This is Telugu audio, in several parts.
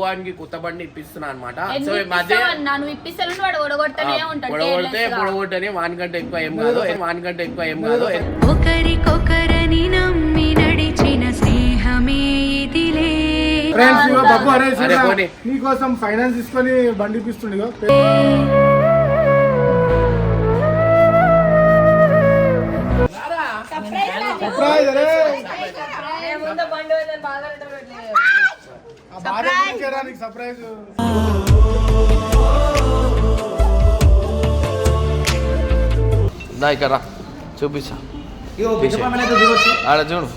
వానికి కొత్త బండి ఇప్పిస్తున్నా అనమాట సో ఈ మధ్య పొడగొడితే. పొడగొట్టని వానికంటే ఎక్కువ ఏం కాదు. వానికంటే ఎక్కువ ఏం కాదు. ఒకరికొకరని నమ్మి నడిచిన స్నేహమే ఇదిలే. ఫ్రెండ్స్ ఇగో బాబు అరే అరే చూడరా, పోనీ. నీకోసం ఫైనాన్స్ తీసుకొని బండి ఇప్పిస్తుండు. సర్ప్రైజ్ అరే ఆ భార్య గురించేరా నీకు సర్ప్రైజ్ ఇక్కడ చూపిస్తా. ఆడ చూడు.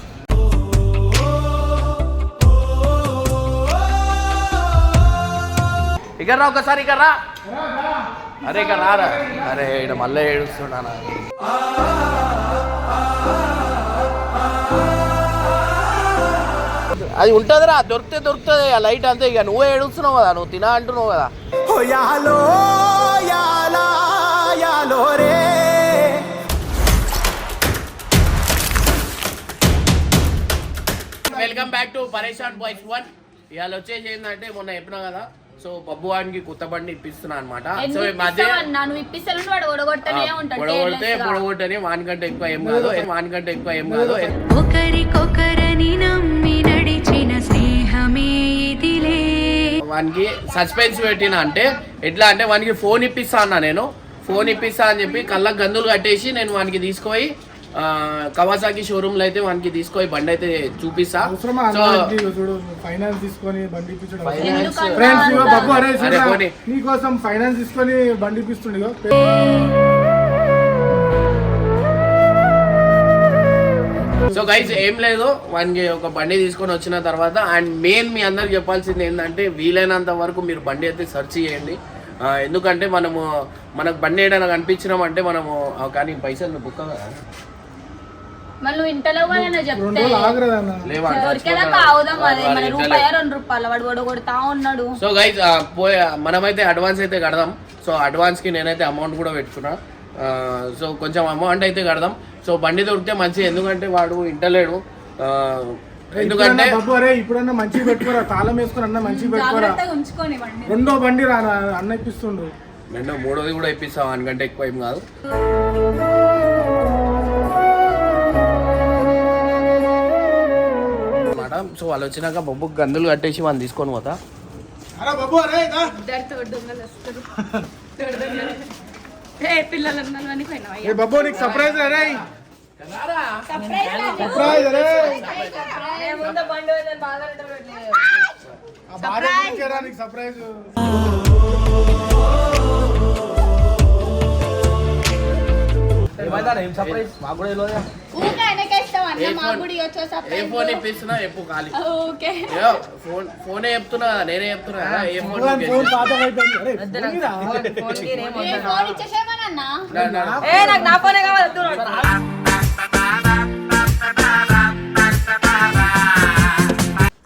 ఇక్కడ రా ఒకసారి ఇక్కడ రా. అరే ఇక్కడ రారా. అరే ఇక్కడ మళ్ళీ ఏడుస్తున్నా అది ఉంటుందిరా దొరికితే దొరుకుతుంది ఆ లైట్ అంతే ఇక. నువ్వే ఏడుస్తున్నావు కదా నువ్వు తినా అంటున్నావు కదా. Welcome back to Pareshan boys one ఇవాళ వచ్చేసి ఏంటంటే మొన్న చెప్పినా కదా సో బబ్బు వానికి కొత్త బండి ఇప్పిస్తున్నా అనమాట సో ఈ మధ్య పొడగొడితే. పొడగొట్టని వానికంటే ఎక్కువ ఏం కాదు వానికంటే ఎక్కువ ఏం కాదు. ఒకరికొకరని నమ్మి నడిచిన స్నేహమే ఇదిలే. వానికి సస్పెన్స్ పెట్టిన అంటే ఎట్లా అంటే వానికి ఫోన్ ఇప్పిస్తా అన్నా నేను. ఫోన్ ఇప్పిస్తా అని చెప్పి కళ్ళకు గందులు కట్టేసి నేను వానికి తీసుకుపోయి కవాసాకి షోరూమ్లో అయితే వానికి తీసుకొని బండి అయితే చూపిస్తా. ఫైనాన్స్ తీసుకొని బండి ఇప్పించడం. నీకోసం ఫైనాన్స్ తీసుకొని బండి ఇప్పిస్తుండు సో గైస్ ఏం లేదు. వానికి ఒక బండి తీసుకొని వచ్చిన తర్వాత అండ్ మెయిన్ మీ అందరికి చెప్పాల్సింది ఏంటంటే వీలైనంత వరకు మీరు బండి అయితే సెర్చ్ చేయండి. ఎందుకంటే మనము మనకు బండి ఏదైనా కనిపించినామంటే మనము ఆ, కానీ పైసలు బుక్ సో గైజ్ పోయే మనమైతే అడ్వాన్స్ అయితే కడదాం. సో అడ్వాన్స్కి నేనైతే అమౌంట్ కూడా పెట్టుకున్నా. సో కొంచెం అమౌంట్ అయితే కడదాం. సో బండి దొరికితే మంచిది. ఎందుకంటే వాడు ఇంటలేడు. ఎందుకంటే ఇప్పుడన్నా బాబు అరే ఇప్పుడన్నా మంచిగా పెట్టుకోరా? తాళం వేసుకొని అన్న మంచిగా పెట్టుకోరా? రెండో బండి రా అన్న ఇప్పిస్తుండు. రెండో మూడోది కూడా ఇప్పిస్తాం. అనుకంటే ఎక్కువ ఏం కాదు. సో వాళ్ళు వచ్చినాక బొబ్బు గందులు కట్టేసి వాళ్ళు తీసుకొని పోతా. ఏ పిల్లలు అన్నీ పోయినావా? ఏ బాబు నీకు సర్ప్రైజ్ సర్ప్రైజ్ ఆ గురించేరా నీకు సర్ప్రైజ్ ఊకే వెనకేస్తాం అన్న మా గుడి వచ్చే ఏ ఫోన్ ఇప్పిస్తున్నా ఎప్పు ఖాళీ. ఓకే. ఫోన్ ఫోనే చెప్తున్నా నేనే చెప్తున్నా. ఏ ఫోన్ నీకు నా- నా- ఏ నాకు నా ఫోనే కావాలి.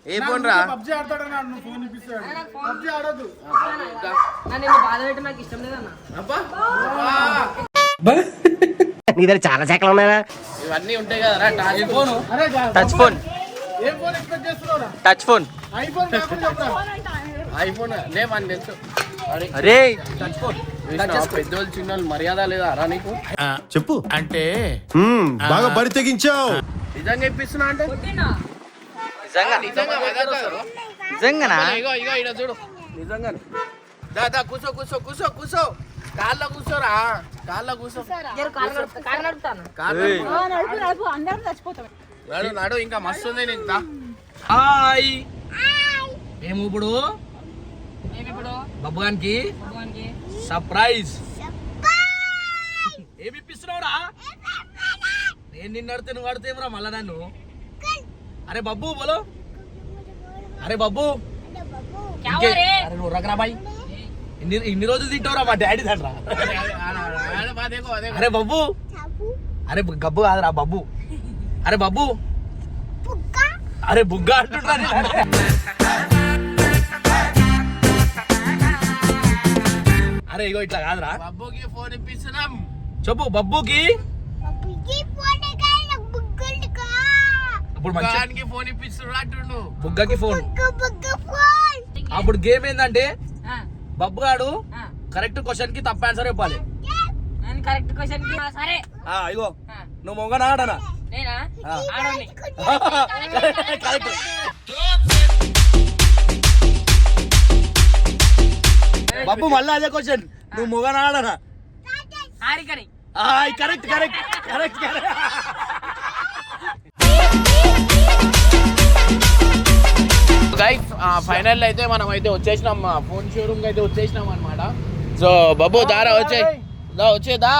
ఏ ఫోన్ రా? పబ్జి ఆడతాడన్నా నువ్వు ఫోన్ ఇప్పిస్తాడు. పబ్జి ఆడొద్దు. నన్ను బాధ పెట్టడం నాకు ఇష్టం లేదన్న. అబ్బా. నీ దగ్గర చాలా శాఖలు ఉన్నాయా ఇవన్నీ ఉంటాయి కదా టాచ్ ఫోన్. Touch phone. ఏం ఫోన్ ఎక్స్పెక్ట్ చేస్తున్నావురా? Touch phone. ఐఫోన్ అరే? పెద్దోళ్ళు చిన్నోళ్ళు మర్యాద లేదా అరా నీకు? చెప్పు. అంటే బాగా బరి తెగించావు. నిజంగా ఇప్పిస్తున్నా అంటే? నిజంగా? నిజంగా? నిజంగానా? ఇగో ఇగో ఇగో చూడు. నిజంగా దా దా కూసో కూసో కూసో కూసో కాళ్ళ కూసోరా? కాళ్ళ కూసో. జర కారు నడుపుతా కారు నడుపుతాను. కాళ్ళ ఏయ్. నడు నడు ఇంకా మస్తు ఉంది నీకు. హాయ్. మేము ఇప్పుడు? బబ్బుగానికి సర్ప్రైజ్. ఏమి ఇప్పిస్తున్నావురా? నేను నిన్ను అడితే నువ్వు అడితేమరా మళ్ళా నన్ను? అరే బబ్బు బోలో. అరే బబ్బు అరే నువ్వు రకరా బాయ్. ఇన్ని ఇన్ని రోజులు తింటావురా మా డాడీ తండ్రా అరే బబ్బు అరే బు- గబ్బు కాదురా బబ్బు అరే బబ్బు అరే బుగ్గ అంటున్నా అరే ఇగో ఇట్లా కాదురా. బబ్బుకి ఫోన్ ఇప్పిస్తున్నాం. చెప్పు బబ్బుకి ఇప్పుడు మంచి ఫోన్ ఇప్పిస్తున్నా అంటుండు. బుగ్గకి ఫోన్. అప్పుడు గేమ్ ఏంటంటే ఆ, బబ్బు గాడు. కరెక్ట్ క్వశ్చన్కి తప్ప ఆన్సర్ చెప్పాలి. నేను కరెక్ట్ క్వశ్చన్కి సరే. ఆ, ఇగో. నువ్వు మొగనా ఆడనా? నేనా? ఆ. ఆడోని. కరెక్ట్ బబ్బు మళ్ళీ అదే క్వశ్చన్ నువ్వు మొగనా ఆడనా? Correct correct correct correct guys final అయితే మనం అయితే వచ్చేసినాం ఫోన్ షోరూమ్ అయితే వచ్చేసినాం అనమాట సో బాబు దారా వచ్చే దా వచ్చే దా.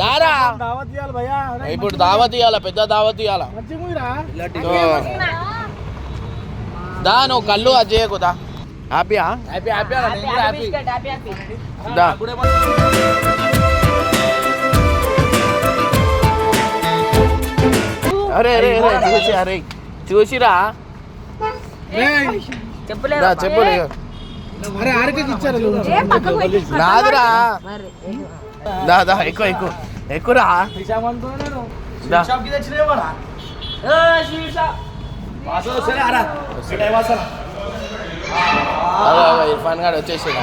దారా. దావత్ ఇయ్యాలి భయ్యా. ఇప్పుడు దావత్ ఇవ్వాల పెద్ద దావత్ ఇవ్వాల దా నువ్వు కళ్ళు అది చేయకు దా. హ్యాపీయా? Happy happy happy. Happy happy. దా. అరే అరే అరే చూసి అరే. చూసిరా? నాదిరా దా దా ఎక్కువ ఎక్కువ. ఎక్కువరా? ఇర్ఫాన్ గారు వచ్చేసాడు.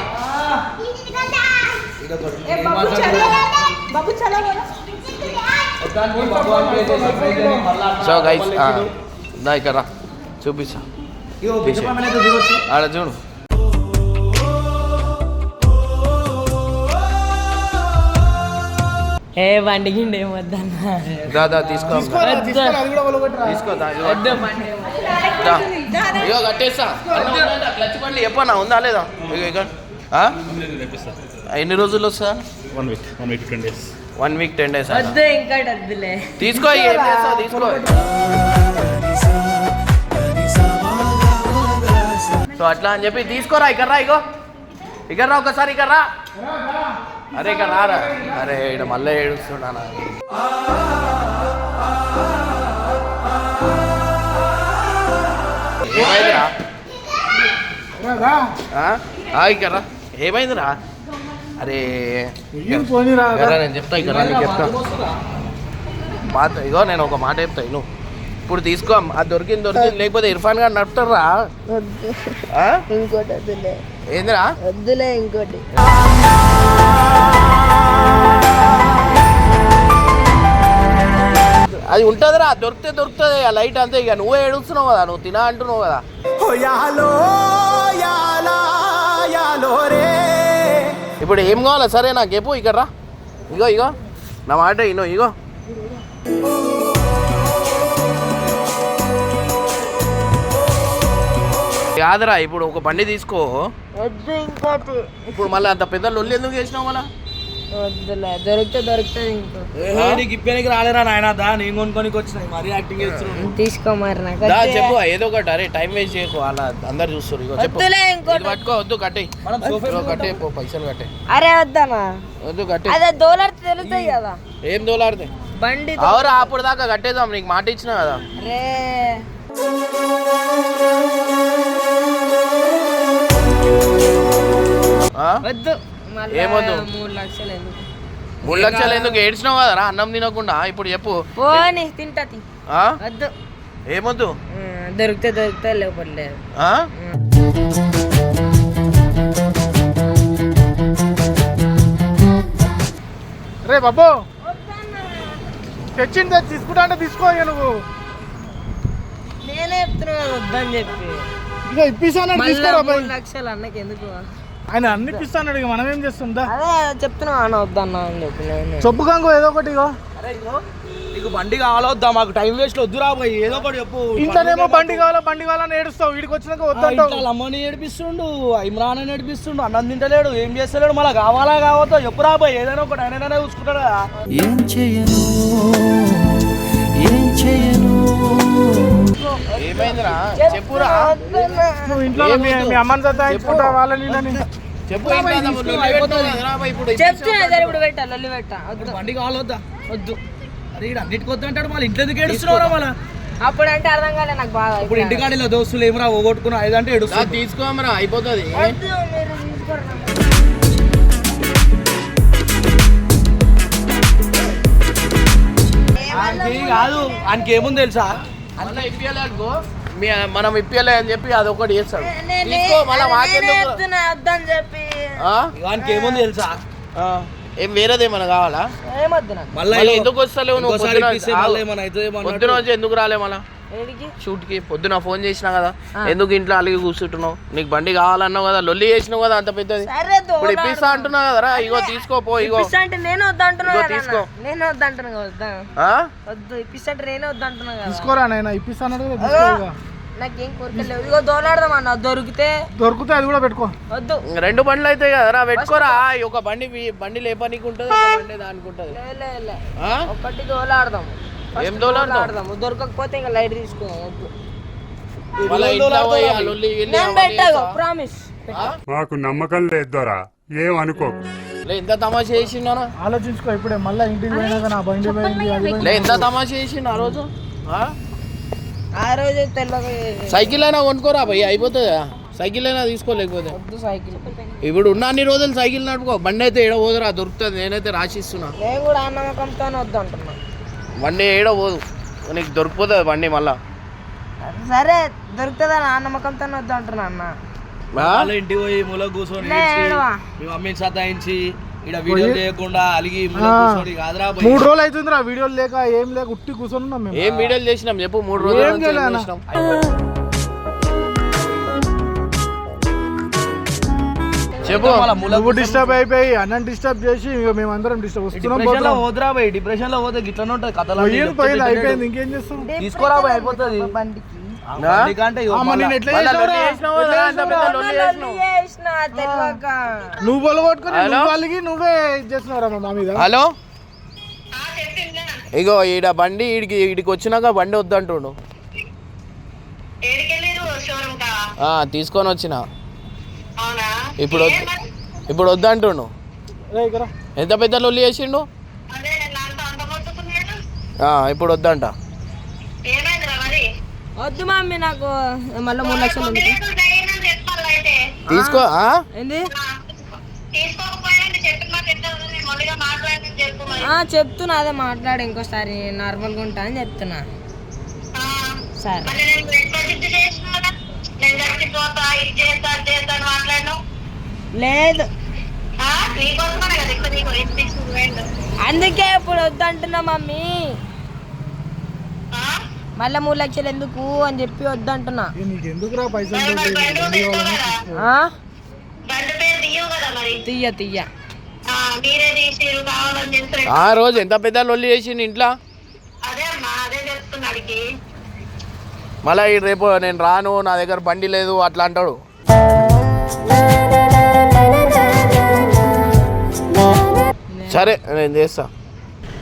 సో గైస్ దా ఇక్కడ రా. చూపిస్తా. ఆడ చూడు. ఏ బండి గిండి ఏమొద్దన్న దా దా తీసుకో. తీసుకో కట్టేస్తా. క్లచ్ చెప్పనా ఉందా లేదా? ఇగో ఇక ఆ? ఎన్ని రోజులు వస్తా? One week one week ten days one week ten days తీసుకో తీసుకో. సో అట్లా అని చెప్పి తీసుకోరా ఇక్కడ రా ఇగో. ఇక్కడ రా ఒకసారి ఇక్కడ రా. అరే ఇక్కడ రారా. అరే ఇక్కడ మళ్ళీ ఏడుస్తున్నానా ఏమైందిరా? ఇక్కడ రా. ఏమైందిరా? అరే నేను చెప్తా ఇక్కడ చెప్తా. పాత ఇగో నేను ఒక మాట చెప్తా నువ్వు ఇప్పుడు తీసుకో అది దొరికింది దొరికింది లేకపోతే ఇర్ఫాన్ గారు నడుపుతారా ఆ? ఇంకోటి వద్దులే. ఏందిరా? వద్దులే ఇంకోటి. అది ఉంటుందిరా దొరికితే దొరుకుతుంది ఆ లైట్ అంతే ఇక. నువ్వే ఏడుస్తున్నావు కదా నువ్వు తినా అంటున్నావు కదా. ఇప్పుడు ఏం కావాలా? సరే నాకు చెప్పు ఇక్కడ రా ఇగో ఇగో. నా మాట ఇనో ఇగో. కాదురా ఇప్పుడు ఒక బండి తీసుకో. వద్దు ఇంకోటి ఇప్పుడు మళ్ళీ అంత పెద్ద లొల్లి ఎందుకు చేసినావు మళ్ళా? వద్దులే దొరికితే దొరుకుతుంది ఇంకో. నీకు ఇప్పనికి రాలేరా నాయన? దా నేను కొనుక్కోనికి వచ్చినాయి మరీ యాక్టింగ్ చేస్తున్నాను తీసుకో మరి నాకు దా వద్దు. చెప్పు ఏదో ఒకటి అరే టైం వేస్ట్ చేయకు అలా అందరు చూస్తారు ఇగో చెప్పు. వద్దులే ఇంకోటి. ఇది పట్టుకో వద్దు కట్టే. మనం సోఫా కట్టే పో పైసలు కట్టే. అరే వద్దనా వద్దు కట్టే. అదే దోలర్ తెలుస్తాయి కదా. ఏం దోలాడితే? బండి అవరా అప్పుడు దాకా కట్టేద్దాం నీకు మాట ఇచ్చిన కదా. రే? వద్దు. మళ్ళా ఏమొద్దు? మూడు లక్షలు ఎందుకు? మూడు లక్షలు ఎందుకు? ఏడ్చినావు కదరా? అన్నం తినకుండా. ఇప్పుడు చెప్పు. పోని తింటా తి. ఆ? వద్దు. ఏమొద్దు దొరికితే దొరికితే లేకపోతే లేదు ఆ? రే బాబు తెచ్చింది తెచ్చి తీసుకుంటా అంటే తీసుకో నువ్వు. నేనే చెప్తున్నా కదా వద్దని చెప్పి. ఇక ఇప్పిస్తాను మళ్ళా తీసుకోరా మూడు లక్షలు అన్నకి ఎందుకు? ఆయన అన్ని ఇప్పిస్తాడు ఇక మనం ఏం చేస్తుందా అదే చెప్తున్నా అన్న వద్దన్నా అని చెప్పి నేను. చెప్పు గంగు ఏదో ఒకటి ఇగో. అరే ఇగో నీకు బండి కావాలా వద్దా మాకు టైం వేస్ట్ వద్దు రాబోయ్ ఏదో ఒకటి చెప్పు. ఇంట్లోనేమో బండి కావాలా బండి కావాలని ఏడుస్తావు. వీడికి వచ్చినాక వద్దంటావు. ఇంట్లో అమ్మని ఏడిపిస్తుండు ఇమ్రాన్ అని ఏడిపిస్తుండు అన్నం తింటలేడు ఏం చేస్తలేడు మళ్ళీ కావాలా కావద్దో? చెప్పు రాబోయ్ ఏదైనా ఒకటి ఆయన చూసుకుంటాడు కదా ఏమైందిరా? చెప్పురా. నువ్వు ఇంట్లో మీ మీ అమ్మని వాళ్ళని వీళ్ళని చెప్పు చెప్తున్నా ఇప్పుడు పెట్టా లొల్లి పెట్టా. వద్దు బండి కావాలా వద్దా. వద్దు అరే ఇక్కడ అన్నిటికి వద్దు అంటాడు మళ్ళీ. ఇంట్లో ఎందుకు ఏడుస్తున్నారా మళ్ళీ? అప్పుడు అంటే అర్థం కాలే నాకు బాగా ఇప్పుడు ఇంటికాడిలో దోస్తులు ఏమరా ఓగొట్టుకున్నా? ఐదంటే దా, ఏడుస్తుంది తీసుకోమరా అయిపోతుంది కాదు ఆయనకి ఏముంది తెలుసా? మళ్ళీ ఇప్పియాలనుకో మీ మనం ఇప్పియలే అని చెప్పి చేస్తాడు. నేనే మాకెందుకు? చెప్తున్నా వద్దని చెప్పి. ఆ? వానికి ఏముంది తెలుసా? ఆ. ఏం వేరేదేమన్నా కావాలా? ఏమొద్దు నాకు. మళ్ళీ ఎందుకు వస్తలేవు నువ్వు? పొద్దున ఎందుకు రాలే మళ్ళా? షూట్కి పొద్దున ఫోన్ చేసినా కదా. ఎందుకు ఇంట్లో అలిగి కూర్చుంటున్నావు? నీకు బండి కావాలన్నావు కదా లొల్లి చేసినావు కదా అంత పెద్దది. ఇప్పుడు ఇప్పిస్తా అంటున్నావు కదరా ఇగో తీసుకోపో ఇగో. ఇప్పిస్తా అంటే నేను వద్దంటున్నా ఇగో కదా తీసుకో. నేను వద్దంటున్నా కదా, వద్దా? ఆ? వద్దు ఇప్పిస్తా అంటే నేనే వద్దంటున్నా కదా. తీసుకోరా నాయన ఇప్పిస్తాను కదా తీసుకో. నాకేం కోరికలు లేవు. ఇగో దోలాడదాం అన్న దొరికితే. దొరికితే అది కూడా పెట్టుకో. వద్దు. రెండు బండ్లు అయితే కదరా పెట్టుకోరా. ఈ ఒక బండి బండి లేపనీకి ఉంటుంది బండి దానికి ఉంటుంది? ఒకటి దోలాడదాం. ఏం దోలాడదాం? దోలాడదాం దొరకకపోతే ఇంకా లైట్ తీసుకో వద్దు. నేను పెట్టాను. ప్రామిస్? మాకు నమ్మకం లేదు దొరా. ఏం అనుకోకు లే ఎంత తమాషా చేసిండా ఆలోచించుకో ఇప్పుడే మళ్ళీ ఇంటికి పోయినాక నా బండి పోయింది ఎంత తమాషా చేసిండు ఆ రోజు? ఆ? ఆ రోజు తెల్లగా సైకిల్ అయినా కొనుక్కోరా భయ్య అయిపోతుంది? సైకిల్ అయినా తీసుకోలేకపోతే సైకిల్. ఇప్పుడు ఉన్న అన్ని రోజులు సైకిల్ నడుపుకో. బండి అయితే ఏడ పోదురా దొరుకుతుంది నేనైతే రాసిస్తున్నా. నేను కూడా ఆ నమ్మకంతోనే వద్దు బండి ఏడ పోదు నీకు దొరికిపోతుంది బండి మళ్ళా సరే దొరుకుతుందా ఆ నమ్మకంతోనే వద్దు అంటున్నా అన్న? వాళ్ళ ఇంటికి పోయి మూల కూర్చొని. మీ మమ్మీని సతాయించి ఇక్కడ వీడియో చేయకుండా అలిగి మూల. కూర్చొని కాదురా పోయి. మూడు రోజులు అవుతుందిరా వీడియోలు లేక ఏం లేక ఉట్టి కూర్చొని ఉన్నాం మేము ఏం వీడియోలు చేసినాం చెప్పు మూడు రోజులు. చేసినాం? చెప్పు. నువ్వు డిస్టర్బ్ అయిపోయి అన్నం డిస్టర్బ్ చేసి ఇక మేమందరం డిస్టర్బ్ వస్తున్నాం. పోదురా పోయి డిప్రెషన్లో పోతే గిట్లనే ఉంటది కథలు పోయింది? అయిపోయింది ఇంకేం చేస్తాం? తీసుకోరా పోయి అయిపోతుంది. బండికి. నువ్వు? నువ్వు వాళ్ళకి నువ్వే ఇది చేస్తున్నావురా మా మీద హలో? ఇగో ఈడ బండి ఈడికి ఈడికి వచ్చినాక బండి వద్దంటుండు. ఆ, తీసుకొని వచ్చిన. ఇప్పుడు వద్దు- ఇప్పుడు వద్దంటుండు ఎంత పెద్ద లొల్లి చేసిండు? ఆ, ఇప్పుడు వద్దంట వద్దు మమ్మీ నాకు మళ్ళీ మూడు లక్షలు ఉంది. తీసుకో ఆ? ఏంది? ఆ, చెప్తున్నా అదే మాట్లాడు ఇంకోసారి నార్మల్గా ఉంటా అని చెప్తున్నా. సరే. లేదు. అందుకే ఇప్పుడు వద్దంటున్నా మమ్మీ. మళ్ళీ మూడు లక్షలు ఎందుకు అని చెప్పి వద్దంటున్నా? తీయ తీయ. ఆ రోజు ఎంత పెద్ద లొల్లి చేసిండు ఇంట్లో? మళ్ళీ ఈ రేపు నేను రాను నా దగ్గర బండి లేదు అట్లా అంటాడు. సరే నేను చేస్తా.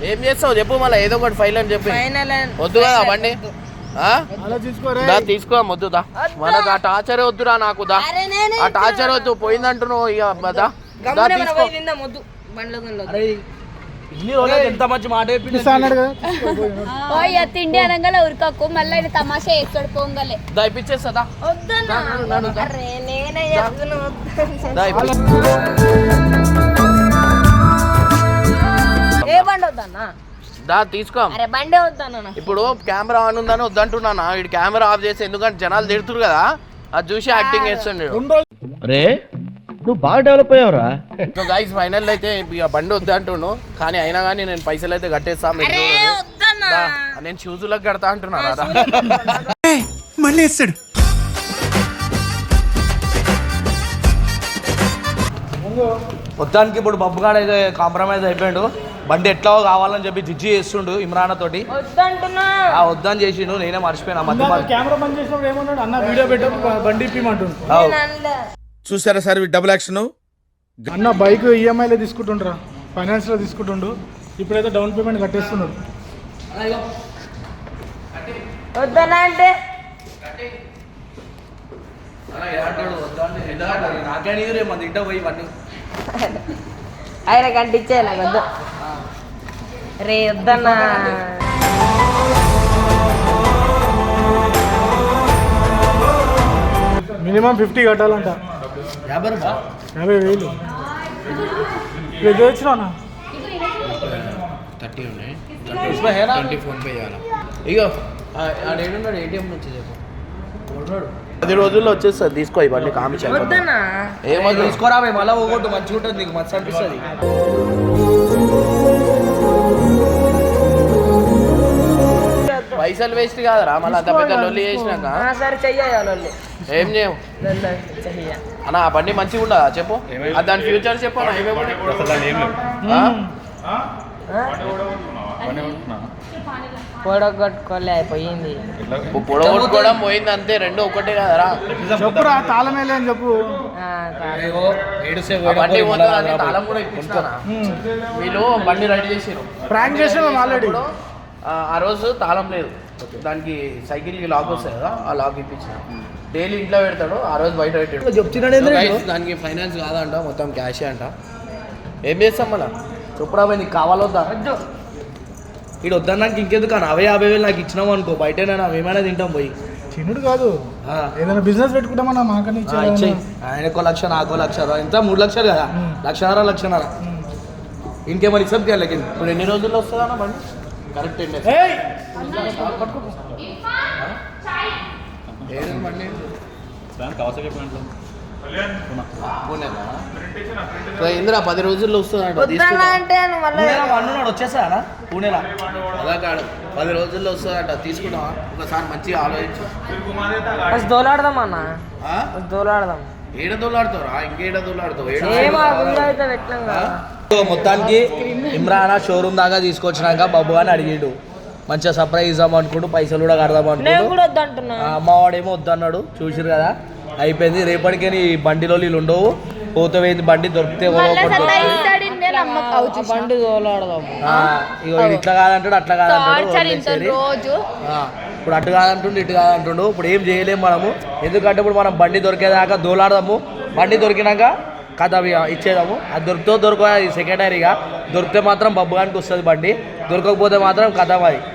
ఏం చేస్తావు? చెప్పు మళ్ళీ ఏదో ఒకటి ఫైల్ అని చెప్పి. ఫైనల్ వద్దు. కదా బండి దా తీసుకో వద్దు దా. మనకు ఆ టార్చరే వద్దురా నాకు దా. ఆ టార్చర్ వద్దు పోయిందంటున్నావు ఇక దా. తీసుకో. ఇన్ని రోజులు ఎంత మంచి మాట అన్నాడు. ఓయ్ తిండి అనగానే ఉరకకు మళ్ళీ ఇది తమాషా వేస్తాడు పొంగలే. దా ఇప్పించేస్తా దా. వద్దన్నా. అరే నేనే చెప్తున్నా బండి వద్దన్నా దా తీసుకో. అరే బండే వద్దన్నా. ఇప్పుడు కెమెరా ఆన్ ఉందని వద్దంటున్నాను? వీడు కెమెరా ఆఫ్ చేసి ఎందుకంటే జనాలు తిడుతురు కదా? అది చూసి యాక్టింగ్ చేస్తుండే అరే నువ్వు బాగా డెవలప్ అయ్యావురా. సో గైస్ ఫైనల్ అయితే ఇక బండి వద్దు అంటున్నాను కానీ అయినా కానీ నేను పైసలు అయితే కట్టేస్తా మీరు అరే చూడండి. వద్దన్నా. దా, నేను షూజులకు కడతా అంటున్నా రా మళ్ళీ వేస్తాడు మొత్తానికి ఇప్పుడు బబ్బు గాడు అయితే కాంప్రమైజ్ అయిపోయాడు. బండి ఎట్లా కావాలని చెప్పి జిజ్జి చేస్తుండు ఇమ్రాన్ తోటి. వద్దంటున్నా. ఆ వద్దని చేసిండు నేనే మర్చిపోయినా మధ్య కెమెరా బంద్ చేసినప్పుడు ఏమన్నాడు? అన్న వీడియో పెట్టు బండి. చూసారా సార్ డబుల్ యాక్షన్ అన్న బైక్ ఈఎంఐలో తీసుకుంటుండ్రా. ఫైనాన్స్లో తీసుకుంటుండు. ఇప్పుడైతే డౌన్ పేమెంట్ కట్టేస్తున్నాడు. వద్దన్నా అంటే. నాకే రే మన ఇంట పోయి ఇవన్నీ. ఆయన కంటిచ్చే నాకు వద్దు. మినిమం ఫిఫ్టీ కట్టాలంట. యాభై వేలు. వచ్చినా థర్టీ ఉన్నాయి. ఫోన్ పే ఇగో ఆడేడున్నాడు ఏటీఎం నుంచి పది రోజుల్లో వచ్చేస్తుంది తీసుకో ఇవన్నీ కామిచ్చాను ఏమో తీసుకోరా మేము అలా పోగొట్టు మంచిగా ఉంటుంది మంచి అనిపిస్తుంది. పైసలు వేస్ట్ కాదరా మళ్ళీ అంత పెద్ద లొల్లి చేసినాక. ఆ, సరే చెయ్యాలి ఏం చేయవు? అన్న ఆ బండి మంచిగా ఉండదా చెప్పు. ఆ దాని ఫ్యూచర్ చెప్పు అన్న ఏమేమి? పొడగొట్టుకోలే అయిపోయింది. పొడగొట్టుకోవడం పోయింది అంతే రెండు ఒకటే కదరా. చెప్పురా తాళమేలే అని చెప్పు. బండి తాళం కూడా వీళ్ళు బండి రెడీ చేసారు ప్రాంక్ చేసినాం ఆల్రెడీ ఆ, ఆ రోజు తాళం లేదు. దానికి సైకిల్కి లాక్ వస్తుంది కదా ఆ లాక్ ఇప్పించిన. డైలీ ఇంట్లో పెడతాడు ఆ రోజు బయట పెట్టాడు. దానికి ఫైనాన్స్ కాదంట మొత్తం క్యాష్ అంట. ఏం చేస్తాం మళ్ళా? చెప్పురా పోయి నీకు కావాలొద్దా ఇటు వద్దన్నాక ఇంకెందుకు అవే యాభై వేలు నాకు ఇచ్చినావు అనుకో బయట ఏమైనా తింటాం పోయి. చిన్నుడు కాదు. ఆ. ఏదైనా బిజినెస్ పెట్టుకుంటామన్నా మాకని ఆయనకో లక్ష నాకో లక్ష ఎంత? మూడు లక్షలు కదా. లక్షన్నర లక్షన్నర. ఇంకేమైనా ఇస్తాం లేకి? ఇప్పుడు ఎన్ని రోజుల్లో వస్తుందన్న బండి? కరెక్ట్ ఇందిరా పది రోజుల్లో నువ్వు మళ్ళీ పూణేలా మన్నున్నాడు వచ్చేసాడా? పూణేలా. అలా కాదు. పది రోజుల్లో వస్తుందంట తీసుకుంటావా ఒకసారి మంచిగా ఆలోచించు. ఫస్ట్ దోలాడదాం అన్న. దోలాడదాం. ఏడ దోలాడుతావురా? ఇంకేడ దోలాడుతావు? ఏడ మొత్తానికి ఇమ్రాన్ షోరూమ్ దాకా తీసుకొచ్చినాక బాబు అని అడిగిండు. మంచిగా సర్ప్రైజ్ ఇద్దాం అనుకుంటూ పైసలు కూడా కడదాం అనుకుంటూ. అమ్మవాడేమో వద్దన్నాడు చూసిరు కదా. అయిపోయింది. రేపటికే నీ బండిలో నీళ్ళు ఉండవు. పోతే పోయింది బండి దొరికితే కొనుక్కుంటూ ఆ బండి దోలాడదాం ఆ, ఇగో ఇది ఇట్లా కాదంటాడు అట్లా కాదంటాడు ఇప్పుడు అటు కాదంటుండు ఇటు కాదంటుండు. ఇప్పుడు ఏం చేయలేము మనము. ఎందుకంటే ఇప్పుడు మనం బండి దొరికేదాకా దోలాడదాము బండి దొరికినాక కథ ఇచ్చేదాము అది దొరికితే అది సెకండరీగా దొరికితే మాత్రం బబ్బుగానికి వస్తుంది బండి. దొరకకపోతే మాత్రం కథ అది